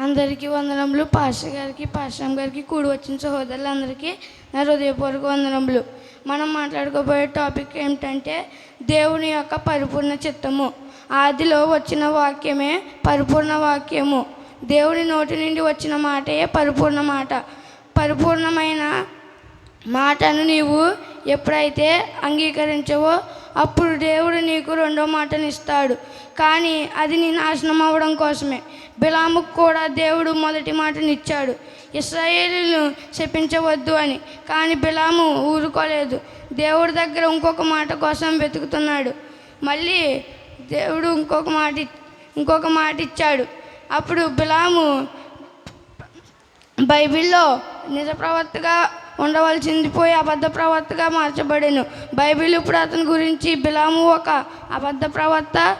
అందరికీ వందనములు. పాస్టర్ గారికి పాస్టర్ గారికి కూడి వచ్చిన సహోదరులందరికీ నా హృదయపూర్వక వందనములు. మనం మాట్లాడుకోబోయే టాపిక్ ఏమిటంటే దేవుని యొక్క పరిపూర్ణ చిత్తము. ఆదిలో వచ్చిన వాక్యమే పరిపూర్ణ వాక్యము. దేవుని నోటి నుండి వచ్చిన మాటయే పరిపూర్ణ మాట. పరిపూర్ణమైన మాటను నీవు ఎప్పుడైతే అంగీకరించవో అప్పుడు దేవుడు నీకు రెండో మాటనిస్తాడు కానీ అది నీ నాశనం అవ్వడం కోసమే. బిలాముకు కూడా దేవుడు మొదటి మాటనిచ్చాడు ఇస్రాయేలీలను శపించవద్దు అని. కానీ బిలాము ఊరుకోలేదు. దేవుడి దగ్గర ఇంకొక మాట కోసం వెతుకుతున్నాడు. మళ్ళీ దేవుడు ఇంకొక మాట ఇంకొక మాట ఇచ్చాడు. అప్పుడు బిలాము బైబిల్లో నిజ ప్రవర్తగా ఉండవలసింది పోయి అబద్ధ ప్రవర్తగా మార్చబడాను. బైబిల్ ఇప్పుడు అతని గురించి బిలాము ఒక అబద్ధ ప్రవర్త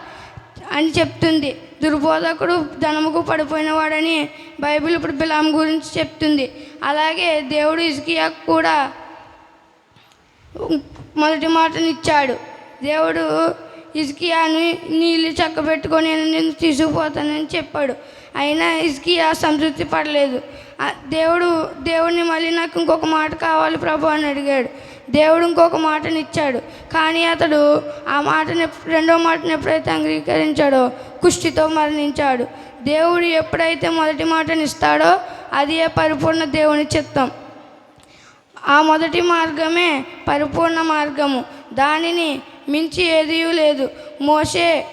అని చెప్తుంది. దుర్బోధకుడు ధనముకు పడిపోయినవాడని బైబిల్ ఇప్పుడు బిలాము గురించి చెప్తుంది. అలాగే దేవుడు ఇస్కియాకు కూడా మొదటి మాటనిచ్చాడు దేవుడు ఇస్కియాను నీళ్ళు చక్కబెట్టుకొని నేను తీసుకుపోతానని చెప్పాడు. అయినా ఇస్కియా సంతృప్తి పడలేదు. దేవుడు దేవుడిని మళ్ళీ నాకు ఇంకొక మాట కావాలి ప్రభు అని అడిగాడు. దేవుడు ఇంకొక మాటనిచ్చాడు కానీ అతడు ఆ మాటని రెండో మాటను ఎప్పుడైతే అంగీకరించాడో కుష్టితో మరణించాడు. దేవుడు ఎప్పుడైతే మొదటి మాటని ఇస్తాడో అదే పరిపూర్ణ దేవుని చిత్తం. ఆ మొదటి మార్గమే పరిపూర్ణ మార్గము. దానిని మించి ఏదీ లేదు. మోషే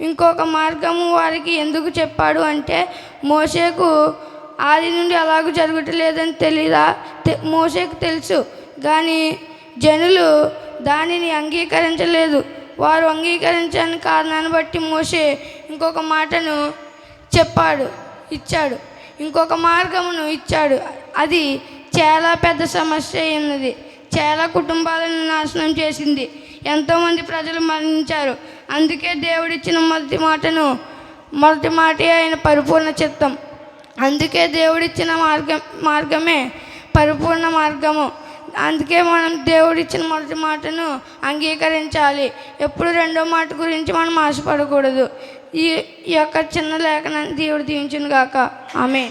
ఇంకొక మార్గము వారికి ఎందుకు చెప్పాడు అంటే మోషేకు ఆది నుండి అలాగూ జరగట్లేదని తెలీదా? మోషేకు తెలుసు కానీ జనులు దానిని అంగీకరించలేదు. వారు అంగీకరించని కారణాన్ని బట్టి మోషే ఇంకొక మాటను చెప్పాడు ఇచ్చాడు. ఇంకొక మార్గమును ఇచ్చాడు. అది చాలా పెద్ద సమస్య అయినది. చాలా కుటుంబాలను నాశనం చేసింది. ఎంతోమంది ప్రజలు మరణించారు. అందుకే దేవుడిచ్చిన మొదటి మాటను మొదటి మాటే ఆయన పరిపూర్ణ చిత్తం. అందుకే దేవుడిచ్చిన మార్గం మార్గమే పరిపూర్ణ మార్గము. అందుకే మనం దేవుడిచ్చిన మొదటి మాటను అంగీకరించాలి. ఎప్పుడు రెండో మాట గురించి మనం ఆశపడకూడదు. ఈ ఈ యొక్క చిన్న లేఖనాన్ని దేవుడు దీవించును గాక ఆమె